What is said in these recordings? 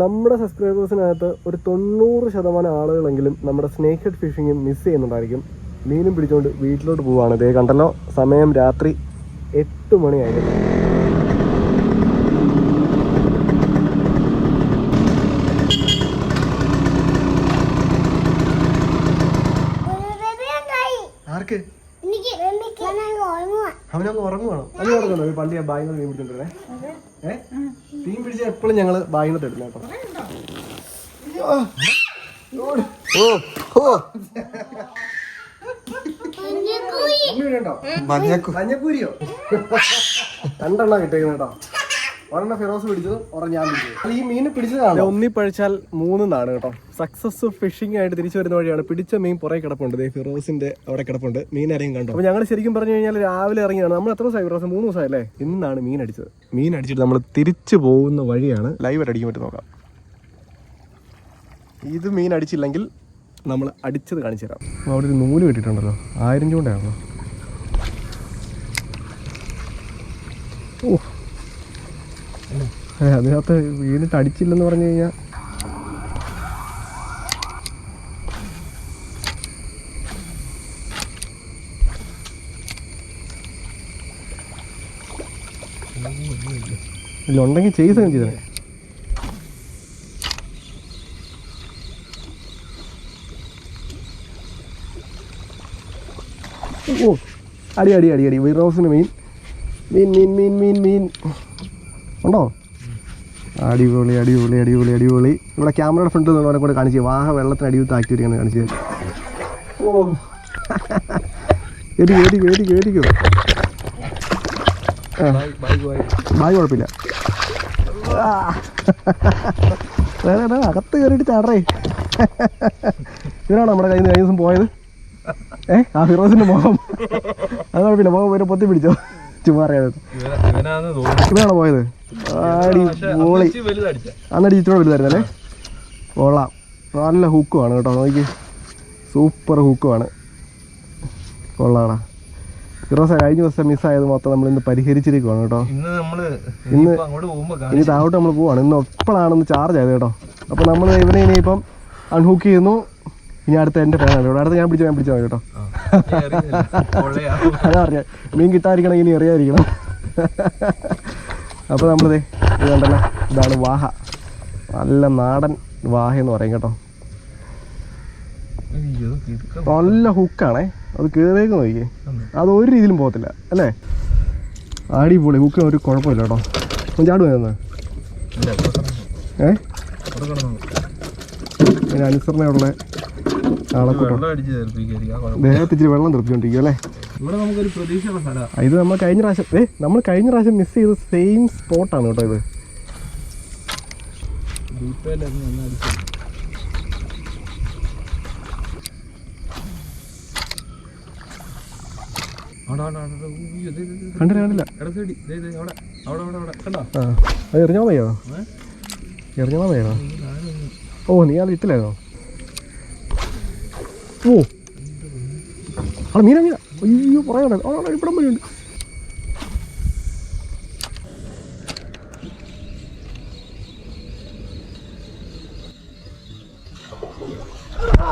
നമ്മുടെ സബ്സ്ക്രൈബേഴ്സിനകത്ത് ഒരു തൊണ്ണൂറ് ശതമാനം ആളുകളെങ്കിലും നമ്മുടെ സ്നേക്ക് ഫിഷിങ്ങും മിസ് ചെയ്യുന്നുണ്ടായിരിക്കും. മീനും പിടിച്ചുകൊണ്ട് വീട്ടിലോട്ട് പോവാണ്. ഇതേ കണ്ടല്ലോ സമയം രാത്രി എട്ട് മണിയായിരുന്നു ആർക്ക് എനിക്ക് എനിക്ക് ഉറങ്ങുക അവനങ്ങ് ഉറങ്ങുവാണോ? അത് ഉറങ്ങണോ ഈ പള്ളി ബാഗിൽ മീൻ പിടിച്ചോണ്ടിരുന്നേ. ഏ? മീൻ പിടിച്ച എപ്പോഴും ഞങ്ങൾ നിന്ന് ഇടുന്ന കേട്ടോ. ഓ ഓ. ഉണ്ടോ? മഞ്ഞക്കൂരിയോ? രണ്ടെണ്ണം ഒരെണ്ണം ഫിറോസ് പിടിച്ചതും ഒരെണ്ണം ഞാൻ പിടിച്ചത്. ഈ മീൻ പിടിച്ചതാണ്. ഒന്നി പഴിച്ചാൽ മൂന്നാണ് കേട്ടോ. സക്സസ് ഫിഷിംഗ് ആയിട്ട് തിരിച്ചു വരുന്ന വഴിയാണ്. പിടിച്ച മീൻ പുറകെ കിടപ്പുണ്ട്. ദേ ഫിറോസിന്റെ അവിടെ കിടപ്പുണ്ട്. മീൻ ആരെയും കണ്ടോ? അപ്പൊ ഞങ്ങൾ ശരിക്കും പറഞ്ഞു കഴിഞ്ഞാൽ രാവിലെ ഇറങ്ങിയാണ് നമ്മൾ എത്ര ദിവസമായി ഫിറോസ്? മൂന്ന് ദിവസമല്ലേ ഇന്നാണ് മീൻ അടിച്ചത്. മീൻ അടിച്ചിട്ട് നമ്മൾ തിരിച്ചു പോകുന്ന വഴിയാണ്. ലൈവ് അടിക്കാൻ പറ്റും നോക്കാം. ഇത് മീൻ അടിച്ചില്ലെങ്കിൽ നമ്മൾ അടിച്ചത് കാണിച്ചു തരാം. അവിടെ ഒരു നൂൽ കിട്ടിയിട്ടുണ്ടല്ലോ. ആയിരം ചൂണ്ടാണല്ലോ ഓ. അതിനകത്ത് വീണിട്ട് അടിച്ചില്ലെന്ന് പറഞ്ഞു കഴിഞ്ഞാൽ ഇല്ല ഉണ്ടെങ്കിൽ ചെയ്ത് ചെയ്തേ. ഓ അടി അടി അടി അടി. റോസിന് മീൻ മീൻ മീൻ മീൻ മീൻ മീൻ ഉണ്ടോ? അടിപൊളി അടിപൊളി അടിപൊളി അടിപൊളി. ഇവിടെ ക്യാമറയുടെ ഫ്രണ്ട് നിന്നവരെ കൂടെ കാണിച്ചു വാഹ വെള്ളത്തിന് താക്കി ആക്ടിവിറ്റി കാണിച്ചു ഓ. ബായ് കുഴപ്പമില്ല. വേറെ അകത്ത് കയറിയിട്ട് ചാടറേ. ഇവനാണോ നമ്മുടെ കയ്യിൽ നിന്ന് കഴിഞ്ഞ ദിവസം പോയത്? ഏ? ആ ഫിറോസിന്റെ മുഖം അത് കുഴപ്പമില്ല. മുഖം പൊത്തി പിടിച്ചോ. ചുമ്മാ അറിയാതെ ഇവനാണോ പോയത്? ആടി പോളി അന്നടി ഇച്ചിരി വലുതായിരുന്നല്ലേ കൊള്ളാം. നല്ല ഹുക്കുമാണ് കേട്ടോ നോക്കി സൂപ്പർ ഹുക്കുമാണ്. കൊള്ളാടാ. ഫിറോസ കഴിഞ്ഞ ദിവസം മിസ്സായത് മൊത്തം നമ്മൾ ഇന്ന് പരിഹരിച്ചിരിക്കുവാണ് കേട്ടോ. ഇന്ന്. ഇനി താഴോട്ട് നമ്മൾ പോവാണ്. ഇന്ന് എപ്പോഴാണെന്ന് ചാർജ് ആയത് കേട്ടോ. അപ്പോൾ നമ്മൾ ഇവനെ ഇനിയിപ്പം അൺഹുക്ക് ചെയ്യുന്നു. ഇനി അടുത്ത എന്റെ പേരാണ് കേട്ടോ അടുത്ത ഞാൻ പിടിച്ചോ ഞാൻ പിടിച്ചോ കേട്ടോ. അതാ പറഞ്ഞ മീൻ കിട്ടാതിരിക്കണം ഇനി എറിയാതിരിക്കണം അപ്പോൾ നമ്മളിത് ഇത് കണ്ടല്ലോ. ഇതാണ് വാഹ. നല്ല നാടൻ വാഹ എന്ന് പറയും കേട്ടോ. നല്ല ഹുക്കാണേ. അത് കേറിയേക്ക് നോക്കിയേ. അത് ഒരു രീതിയിലും പോകത്തില്ല അല്ലേ? അടിപൊളി. ഹുക്ക് ഒരു കുഴപ്പമില്ല കേട്ടോ. ഒന്ന് ഇവിടെ കിടന്നു. ഏ? അനുസരണയുള്ള കൂട്ടോ. വെള്ളം തെറിപ്പിച്ചോണ്ടിരിക്കും അല്ലേ? ഇത് നമ്മൾ കഴിഞ്ഞ പ്രാവശ്യം ഏ നമ്മൾ കഴിഞ്ഞ പ്രാവശ്യം മിസ് ചെയ്ത സെയിം സ്പോട്ടാണ് കേട്ടോ ഇത്. കണ്ടില്ല അത് എറിഞ്ഞോ മയ്യോ എറിഞ്ഞോ മയ്യോ ഓ നീ അത് ഇട്ടില്ലായിരുന്നോ? ഓ. അവിടെ മീന മീന. അയ്യോ പറയാൻ അവിടെ വഴിയുണ്ട് ആ,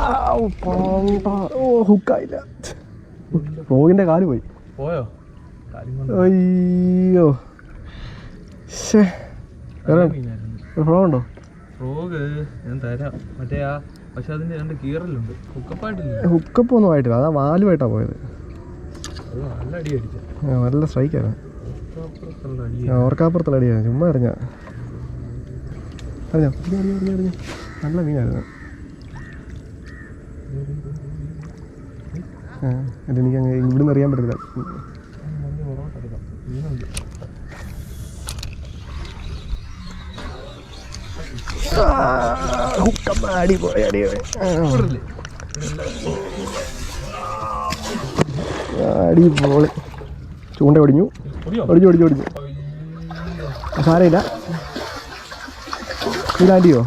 ഓ, ഹുക്കായില്ല ഫ്രോഗിന്റെ കാൽ പോയി. പോയോ? അയ്യോ. മീനായിരുന്നു. ഫ്രോ ഉണ്ടോ ഫ്രോഗ് ഞാൻ തരാം. മറ്റേ ആ പക്ഷെ അതിന്റെ രണ്ട് കീറലുണ്ട്. കുക്കപ്പായിട്ടില്ല ഹുക്കപ്പ് ഒന്നും ആയിട്ടില്ല അതാ വാലുമായിട്ടാ പോയത്. നല്ല അടി അടിച്ച. നല്ല അടി ഓർക്കാപ്പുറത്തുള്ള അടിയാണ് ചുമ്മാ അറിഞ്ഞ. അറിഞ്ഞോ? അറിഞ്ഞു അറിഞ്ഞു നല്ല മീനായിരുന്നു. ആ എന്നിട്ട് എനിക്ക് അങ്ങ് ഇവിടുന്ന് അറിയാൻ പറ്റില്ല ഹുക്കപ്പ് അടിപൊളി. അടിപൊളി ആ, അടിപൊളി ചൂണ്ട ഒടിഞ്ഞു ഒടിഞ്ഞു ഒടിഞ്ഞു. ഒടിഞ്ഞു സാരയില്ല ഇതാണ്ടിയോ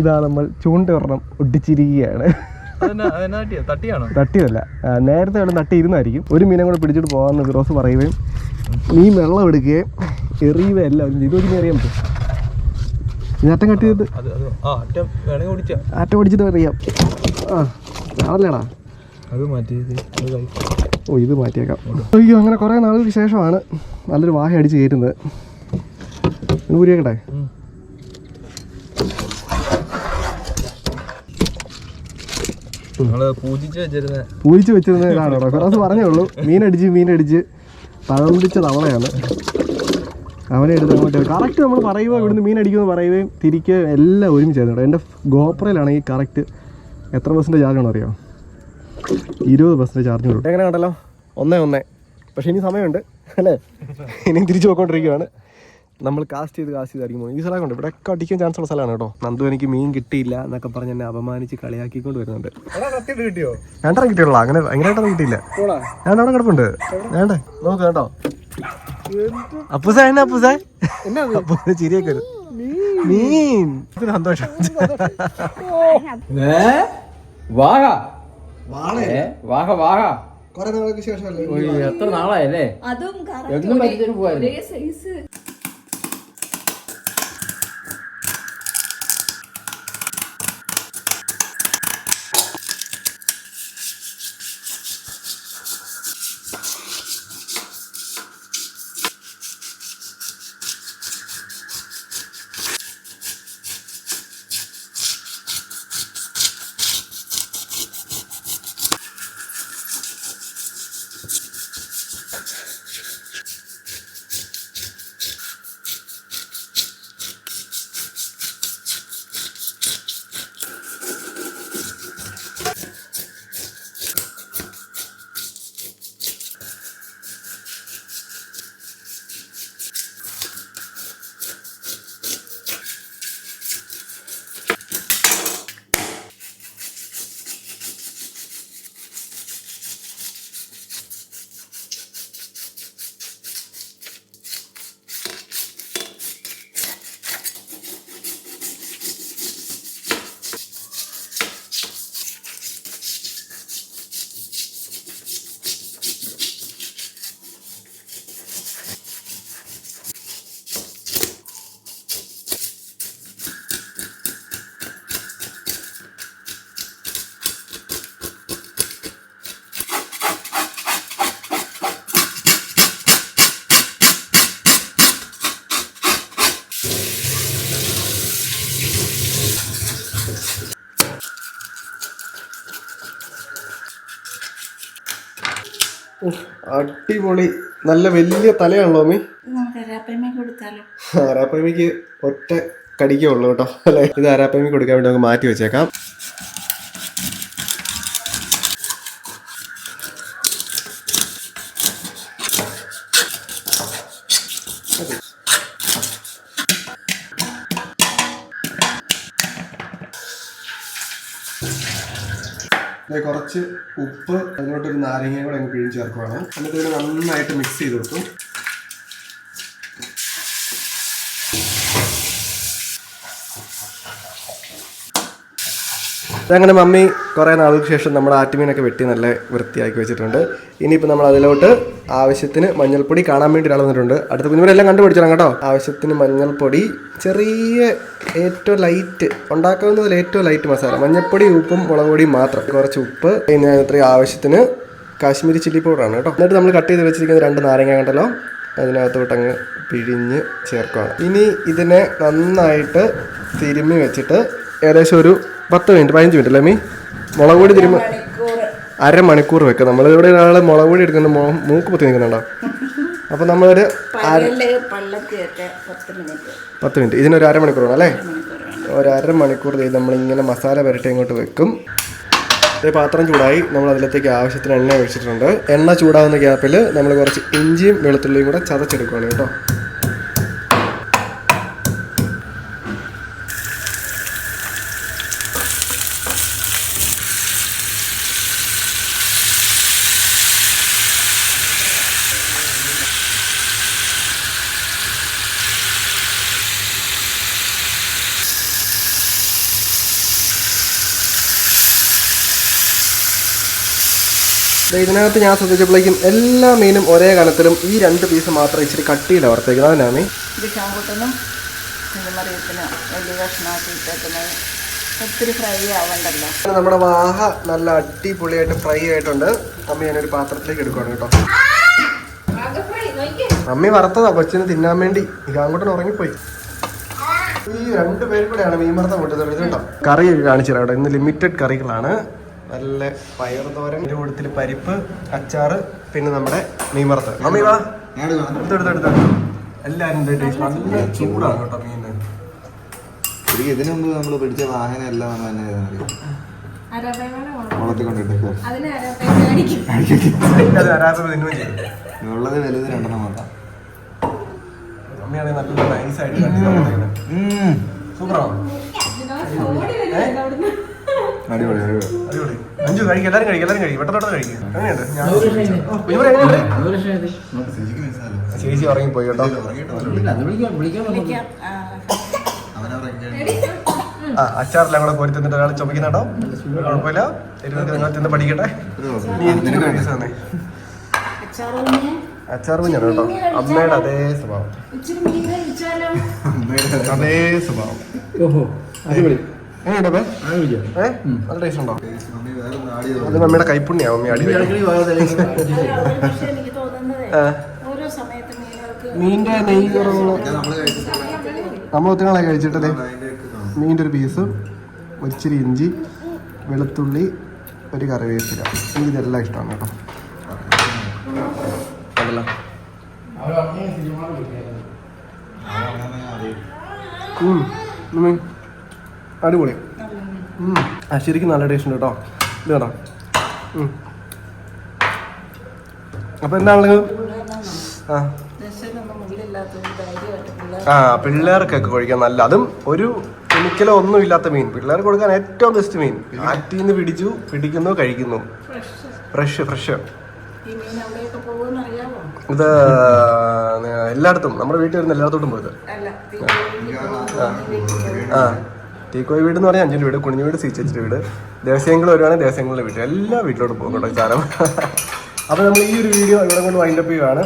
ഇതാ നമ്മൾ ചൂണ്ട ഒരെണ്ണം ഒട്ടിച്ചിരിക്കുകയാണ്. അതെന്നാ അതെന്നാ തട്ടിയാ? തട്ടിയാണോ? നേരത്തെ അവിടെ തട്ടി ഇരുന്നായിരിക്കും ഒരു മീനെ കൂടെ പിടിച്ചിട്ട് പോകാമെന്ന് ഫിറോസ് പറയുകയും നീ വെള്ളം എടുക്കുകയും എറിയുക എല്ലാം ഇതൊരു അറിയാൻ പറ്റും. അറ്റം കട്ട് ചെയ്തിട്ട് അത് അത് ആ അറ്റം ഓടിച്ചിട്ട് അറിയാം ആ ആണല്ലേടാ അത് മാറ്റി ഇത് ഓ ഇത് മാറ്റിയേക്കാം. അയ്യോ അങ്ങനെ കുറേ നാളുകൾക്ക് ശേഷമാണ് നല്ലൊരു വാഹ അടിച്ച് കയറ്റുന്നത്. ഊരിയേക്കട്ടെ? നമ്മൾ പൂജിച്ച് വെച്ചിരുന്ന. പൂരിച്ച് വെച്ചിരുന്ന ഇതാണ് കേട്ടോ ഫിറോസ് പറഞ്ഞേ ഉള്ളൂ. മീനടിച്ച് മീനടിച്ച് തഴമ്പിച്ച തവളയാണ്. അവനെ എടുത്ത് അങ്ങോട്ട് കറക്റ്റ് നമ്മൾ പറയുമ്പോൾ ഇവിടുന്ന് മീൻ അടിക്കുമെന്ന് പറയുകയും തിരിക്കുക എല്ലാം ഒരുമിച്ചായിരുന്നു എന്റെ ഗോപ്രയിലാണെങ്കിൽ കറക്റ്റ് എത്ര പെർസെന്റ് ആണോ അറിയോ? ഇരുപത് പെർസെന്റ് ചാർജ് കൊടുക്കും എങ്ങനെ കണ്ടല്ലോ ഒന്നേ ഒന്നേ. പക്ഷേ ഇനി സമയമുണ്ട് അല്ലേ? ഇനിയും തിരിച്ചു പോയിക്കൊണ്ടിരിക്കുകയാണ് നമ്മൾ കാസ്റ്റ് ചെയ്ത് കാസ്റ്റ് ചെയ്തായിരിക്കും ഈ സ്ഥലം കൊണ്ട്? ഇവിടെ ഒക്കെ അടിക്കാൻ ചാൻസ് ഉള്ള സ്ഥലമാണ് കേട്ടോ. നന്ദു എനിക്ക് മീൻ കിട്ടിയില്ല എന്നൊക്കെ പറഞ്ഞ് എന്നെ അപമാനിച്ച് കളിയാക്കിക്കൊണ്ട് വരുന്നുണ്ട്. കിട്ടിയോ? രണ്ടെണ്ണം കിട്ടിയുള്ളൂ അങ്ങനെ ഭയങ്കരമായിട്ടൊന്നും കിട്ടിയില്ല. അവിടെ കിടപ്പുണ്ട്. വേണ്ടേ? നോക്ക് കേട്ടോ. അപ്പുസ എന്നാ അപ്പുസ? അപ്പുസ ചിരിയൊക്കെ മീൻ. സന്തോഷം. വാഹ. വാഹ വാഹ. എത്ര നാളായല്ലേ? അതും ഒരേ സൈസ് അടിപൊളി. നല്ല വലിയ തലയാണല്ലോ അമ്മി. നമുക്ക് അരാപ്പമ്മ കൊടുത്താലോ? ആരാപ്പമിക്ക് ഒറ്റ കടിക്കുള്ളൂ കേട്ടോ അല്ലെ? ഇത് ആരാപ്പമിക്ക് കൊടുക്കാൻ വേണ്ടി നമുക്ക് മാറ്റി വെച്ചേക്കാം. കുറച്ച് ഉപ്പ് അതിലോട്ടൊരു നാരങ്ങയും കൂടെ അങ്ങ് പിഴിഞ്ഞ് ചേർക്കുവാണ്. എന്നിട്ട് നന്നായിട്ട് മിക്സ് ചെയ്ത് കൊടുക്കും. അങ്ങനെ മമ്മി കുറേ നാളുകൾക്ക് ശേഷം നമ്മുടെ ആറ്റുമീനൊക്കെ വെട്ടി നല്ല വൃത്തിയാക്കി വെച്ചിട്ടുണ്ട്. ഇനിയിപ്പോൾ നമ്മൾ അതിലോട്ട് ആവശ്യത്തിന് മഞ്ഞൾപ്പൊടി കാണാൻ വേണ്ടി ഒരാൾ വന്നിട്ടുണ്ട്. അടുത്ത കുഞ്ഞുമരെല്ലാം കണ്ടുപിടിച്ചോളാം കേട്ടോ. ആവശ്യത്തിന് മഞ്ഞൾപ്പൊടി ചെറിയ ഏറ്റവും ലൈറ്റ് ഉണ്ടാക്കാവുന്നതിൽ ഏറ്റവും ലൈറ്റ് മസാല മഞ്ഞൾപ്പൊടി ഉപ്പും മുളക് പൊടിയും മാത്രം. കുറച്ച് ഉപ്പ് പിന്നെ ഇത്രയും ആവശ്യത്തിന് കാശ്മീരി ചില്ലി പൗഡറാണ് കേട്ടോ. എന്നിട്ട് നമ്മൾ കട്ട് ചെയ്ത് വെച്ചിരിക്കുന്ന രണ്ട് നാരങ്ങ കണ്ടല്ലോ. അതിനകത്തോട്ട് അങ്ങ് പിഴിഞ്ഞ് ചേർക്കുകയാണ് ഇനി ഇതിനെ നന്നായിട്ട് തിരുമ്മി വെച്ചിട്ട് ഏകദേശം ഒരു പത്ത് മിനിറ്റ് പതിനഞ്ച് മിനിറ്റ് അല്ലേ മീ മുളക് പൊടി മണിക്കൂർ അരമണിക്കൂർ വെക്കുക നമ്മളിവിടെ ഒരാൾ മുളക് പൊടി എടുക്കുന്ന മൂക്ക് പൊത്തി നിൽക്കുന്നുണ്ടോ? അപ്പോൾ നമ്മളൊരു പത്ത് മിനിറ്റ്. ഇതിനൊരു അരമണിക്കൂർ വേണം അല്ലേ ഒരു അരമണിക്കൂർ നമ്മൾ നമ്മളിങ്ങനെ മസാല പുരട്ടി ഇങ്ങോട്ട് വെക്കും. ഇതേ പാത്രം ചൂടായി. നമ്മൾ അതിലത്തേക്ക് ആവശ്യത്തിന് എണ്ണ ഒഴിച്ചിട്ടുണ്ട്. എണ്ണ ചൂടാവുന്ന ഗ്യാപ്പിൽ നമ്മൾ കുറച്ച് ഇഞ്ചിയും വെളുത്തുള്ളിയും കൂടെ ചതച്ചെടുക്കുകയാണ് കേട്ടോ. ഇതിനകത്ത് ഞാൻ ശ്രദ്ധിച്ചപ്പോഴേക്കും എല്ലാ മീനും ഒരേ കനത്തിലും ഈ രണ്ട് പീസ് മാത്രം ഇച്ചിരി കട്ടിയില്ല വറുത്തേക്കുന്നത് അതിനാണ് ഇത് ഷാമ്പൂട്ടനും കുഞ്ഞുമറിയത്തിനും വലിയ കഷ്ണമാക്കി ഇട്ടേക്കുന്നത്. ഒത്തിരി ഫ്രൈ ആവണ്ടല്ലോ. നമ്മുടെ വാഹ നല്ല അടിപൊളിയായിട്ട് ഫ്രൈ ആയിട്ടുണ്ട്. അമ്മ ഞാനൊരു പാത്രത്തിലേക്ക് എടുക്കുകയാണ് കേട്ടോ. അമ്മി വറുത്തതാ കൊച്ചിന് തിന്നാൻ വേണ്ടി. ഇതാങ്കോട്ടൻ ഉറങ്ങിപ്പോയി. ഈ രണ്ടുപേരും കൂടെയാണ് മീൻ വറുത്ത കൂട്ടുന്നത് കേട്ടോ. കറിയൊക്കെ കാണിച്ചു തരാം കേട്ടോ. ഇന്ന് ലിമിറ്റഡ് കറികളാണ്. നല്ല പയർ തോരൻ. ഒരു കൂട്ടത്തിൽ പരിപ്പ് അച്ചാറ് പിന്നെ നമ്മുടെ മീൻ വറുത്ത് അമ്മി വാ എടുത്തെടുത്തെടുത്ത് എല്ലാരും ടേസ്റ്റ് നല്ല ചൂടാണ് കേട്ടോ മീൻ ശരിക്കും ഇതിനു മുമ്പ് നമ്മൾ പിടിച്ച വാഹനം എല്ലാം നമ്മൾ തന്നെ ഉള്ളത് വലുത് രണ്ടെണ്ണം മാത്രം. അമ്മയാണെങ്കിൽ നല്ല നൈസായിട്ട് കട്ടി സൂപ്പറാണോ? അടിപൊളി അഞ്ചു കഴിക്കും എല്ലാരും കഴിക്കും എല്ലാരും കഴിക്കും. പെട്ടെന്ന് പെട്ടെന്ന് കഴിക്കും കേട്ടോ. ആ, അച്ചാറെല്ലാം കൂടെ കോരി തന്നിട്ട് ഒരാൾ ചുമക്കുന്നുണ്ടോ? കുഴപ്പമില്ല. ഇരുപത് നിങ്ങൾ ചെന്ന് പഠിക്കട്ടെ. അച്ചാർ കുഞ്ഞാണ് കേട്ടോ. അമ്മയുടെ അതേ സ്വഭാവം. അതേ സ്വഭാവം. ഓഹോ അടിപൊളി. എങ്ങനെയുണ്ട് നല്ല ടേസ്റ്റ് ഉണ്ടോ? അത് മമ്മിയുടെ കൈപ്പുണ്യാ മമ്മി അടി മീന്റെ നെയ്യ് നമ്മൾ ഒത്തിരി നാളെ കഴിച്ചിട്ടല്ലേ. മീന്റെ ഒരു പീസ് ഒരിച്ചിരി ഇഞ്ചി വെളുത്തുള്ളി ഒരു കറിവേപ്പില. എനിക്ക് ഇതെല്ലാം ഇഷ്ടമാണ് കേട്ടോ. അറിയും. ഉം. അടിപൊളി. ആ ശരിക്കും നല്ല ടേസ്റ്റ് ഉണ്ട് കേട്ടോ. ഇത് കേട്ടോ. അപ്പൊ എന്താണെങ്കിലും ആ. ആ പിള്ളേർക്കൊക്കെ കഴിക്കാൻ നല്ല അതും ഒരു കെമിക്കലോ ഒന്നും ഇല്ലാത്ത മീൻ. പിള്ളേർക്ക് കൊടുക്കാൻ ഏറ്റവും ബെസ്റ്റ് മീൻ. ആറ്റിൽ നിന്ന് പിടിച്ചു പിടിക്കുന്നു കഴിക്കുന്നു. ഫ്രഷ്. ഫ്രഷ് ഇത് എല്ലായിടത്തും നമ്മുടെ വീട്ടിൽ വരുന്ന എല്ലായിടത്തോട്ടും പോയത്. ആ. തീക്കോയി വീട് എന്ന് പറഞ്ഞാൽ അഞ്ചിന്റെ വീട് കുഞ്ഞു വീട് സീച്ചച്ചിന്റെ വീട്. ദേവസ്യങ്ങൾ വരുവാണെങ്കിൽ ദേവസ്യങ്ങളുടെ വീട് എല്ലാ വീട്ടിലോട്ട് പോകും കേട്ടോ ചാരം. അപ്പോൾ നമ്മൾ ഈ ഒരു വീഡിയോ ഇവിടെ കൊണ്ട് വൈൻഡപ്പ് ചെയ്യുകയാണ്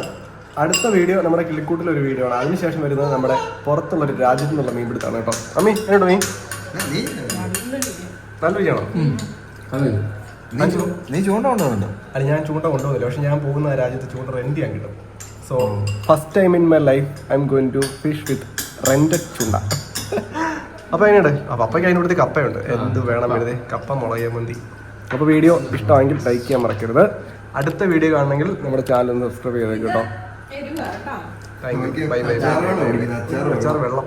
അടുത്ത വീഡിയോ നമ്മുടെ കിളിക്കൂട്ടിൽ ഒരു വീഡിയോ ആണ്. അതിനുശേഷം വരുന്നത് നമ്മുടെ പുറത്തുള്ള ഒരു രാജ്യത്തു നിന്നുള്ള മീൻ പിടുത്താണ് കേട്ടോ. അമ്മി എന്നോട് മീൻ? നല്ല വിജയമാണോ നീ ചൂണ്ട കൊണ്ടുവന്നുണ്ടോ അല്ല ഞാൻ ചൂണ്ട കൊണ്ടുപോകില്ല. പക്ഷെ ഞാൻ പോകുന്ന രാജ്യത്ത് ചൂണ്ട റെന്റ് ചെയ്യാൻ കിട്ടും. So first time in my life I'm going to fish with rented ചൂണ്ട. അപ്പൊ എങ്ങനെയുണ്ട്? അപ്പൊ അപ്പയ്ക്ക് അതിനടുത്ത് കപ്പയുണ്ട്. എന്ത് വേണം എഴുതി കപ്പ മുളക് മന്തി. അപ്പോൾ വീഡിയോ ഇഷ്ടമെങ്കിൽ ലൈക്ക് ചെയ്യാൻ മറക്കരുത്. അടുത്ത വീഡിയോ കാണണമെങ്കിൽ നമ്മുടെ ചാനൽ ഒന്ന് സബ്സ്ക്രൈബ് ചെയ്തേക്ക് കേട്ടോ. Thank you bye bye? അച്ചാർ വെള്ളം.